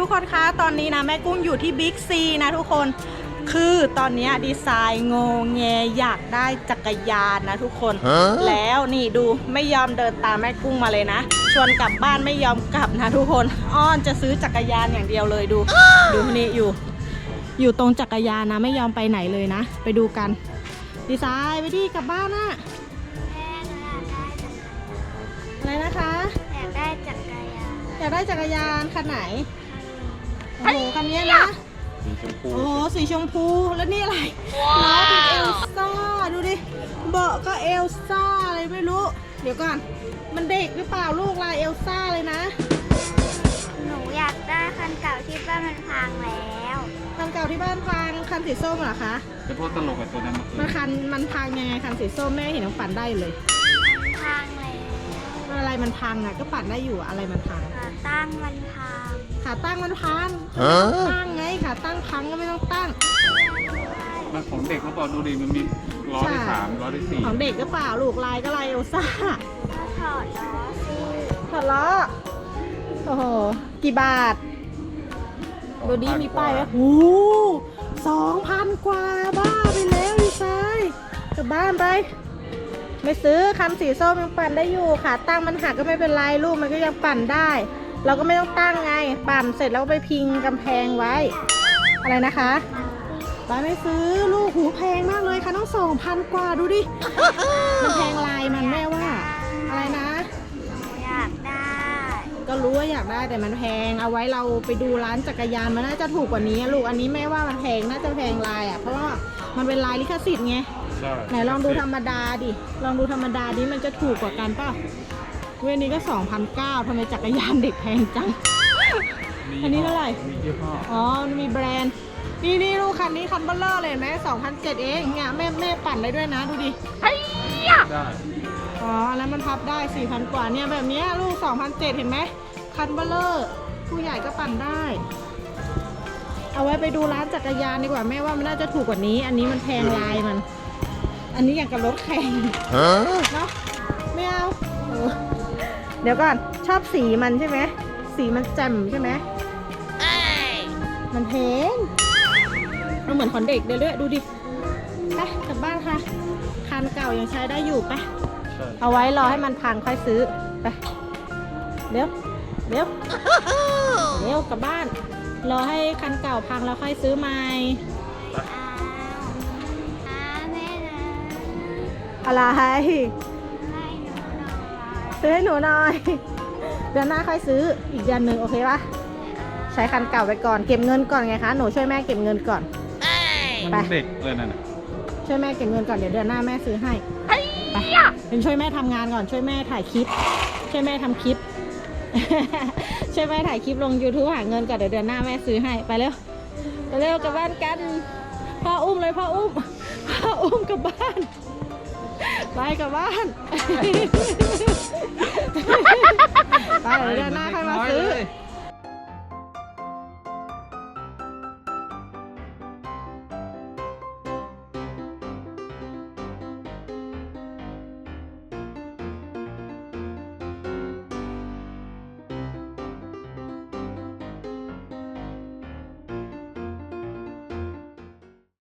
ทุกคนคะตอนนี้นะแม่กุ้งอยู่ที่บิ๊กซีนะทุกคนคือตอนเนี้ยดีไซน์งงแงอยากได้จักรยานนะทุกคน แล้วนี่ดูไม่ยอมเดินตามแม่กุ้งมาเลยนะ ชวนกลับบ้านไม่ยอมกลับนะทุกคน อ้อนจะซื้อจักรยานอย่างเดียวเลยดู ดูนี่อยู่ อยู่ตรงจักรยานนะไม่ยอมไปไหนเลยนะ ไปดูกัน ดีไซน์ไปที่กลับบ้านนะแม่หนูอยากได้จักรยานอะไรนะคะ อยากได้จักรยาน อยากได้จักรยานคันไหน โอ้โหคันนี้นะ สีชมพูโอ้โหสีชมพูแล้วนี่อะไรล้อเป็นเอลซ่าดูดิเบาะก็เอลซ่าอะไรไม่รู้ เดี๋ยวก่อน มันเด็กหรือเปล่าลูกลายเอลซ่าเลยนะหนูอยากได้คันเก่าที่บ้านมันพังแล้วคันเก่าที่บ้านพังคันสีส้มเหรอคะจะพวกตลกกับตัวนั้นมาคืมันคันมันพังยังไงคันสีส้มแม่เห็นน้องปั่นได้เลยพังแล้วอะไรมันพังอะก็ปั่นได้อยู่อะอะไรมันพัง ขาตั้งมันพัง ขาตั้งมันพังตั้งไงขาตั้งพังก็ไม่ต้องตั้ง มันของเด็กเขาบอกดูดิมันมีล้อที่สามล้อที่สี่ของเด็กก็เปล่าลูกลายก็ลายเอลซ่าก็ถอดล้อสิถอดล้อโอ้โหกี่บาทดูดีมีป้ายไหมหูสองพันกว่าบ้าไปแล้วดีไซน์กลับบ้านไป ไม่ซื้อคันสีส้มยังปั่นได้อยู่ขาตั้งมันหักก็ไม่เป็นไรลูกมันก็ยังปั่นได้ เราก็ไม่ต้องตั้งไงปั่นเสร็จแล้วก็ไปพิงกำแพงไว้ อะไรนะคะป้าไม่ซื้อลูกหูแพงมากเลยค่ะต้องสองพันกว่าดูดิมันแพงลายมันแม่ว่า อะไรนะ อยากได้ ก็รู้ว่าอยากได้แต่มันแพงเอาไว้เราไปดูร้านจักรยานมันน่าจะถูกกว่านี้อะลูกอันนี้แม่ว่ามันแพงน่าจะแพงลายอะเพราะว่ามันเป็นลายลิขสิทธิ์ไงใช่ไหนลองดูธรรมดาดิลองดูธรรมดาดิมันจะถูกกว่ากันเปล่า เวยนี้ก็2,009ทำไมจักรยานเด็กแพงจังมีอันนี้เท่าไหร่ มียี่ห้ออ๋อมันมีแบรนด์ นี่นี่ลูกคันนี้คันเบลเลอร์เลยเห็นไหม2,007เองเนี่ยแม่แม่ปั่นได้ด้วยนะ ดูดิได้อ๋ออันนั้นมันพับได้ 4,000 กว่าเนี่ยแบบเนี้ยลูก2,007เห็นไหมคันเบลเลอร์ ผู้ใหญ่ก็ปั่นได้ เอาไว้ไปดูร้านจักรยานดีกว่าแม่ว่ามันน่าจะถูกกว่านี้ อันนี้มันแพงลายมัน อันนี้อย่างกับรถแข่งเนาะไม่เอา เออเดี๋ยวก่อนชอบสีมันใช่ไหมสีมันแจ่มใช่ไหมมันแพงมันเหมือนของเด็กเดี๋ยวด้วยดูดิไปกลับบ้านค่ะคันเก่ายังใช้ได้อยู่ไปใช่เอาไว้รอให้มันพังค่อยซื้อไปเร็วเร็วเร็วกลับบ้าน รอให้คันเก่าพังแล้วค่อยซื้อใหม่อ้าวอ้าแม่นะอะไรให้หนูหน่อย ซื้อให้หนูหน่อย เดือนหน้าค่อยซื้ออีกเดือนหนึ่งโอเคปะใช้คันเก่าไปก่อนเก็บเงินก่อนไงคะหนูช่วยแม่เก็บเงินก่อน มันไปเด็กเลยนั่นน่ะช่วยแม่เก็บเงินก่อนเดี๋ยวเดือนหน้าแม่ซื้อให้ไปเป็นช่วยแม่ทำงานก่อนช่วยแม่ถ่ายคลิป ช่วยแม่ทำคลิป ช่วยแม่ถ่ายคลิปลง YouTube หาเงินก่อนเดี๋ยวเดือนหน้าแม่ซื้อให้ไปเร็วไปเร็วกลับบ้านกันพ่ออุ้มเลยพ่ออุ้มพ่ออุ้มกลับบ้าน ไปกลับบ้าน ไปเดี๋ยวเดือนหน้าค่อยมาซื้อ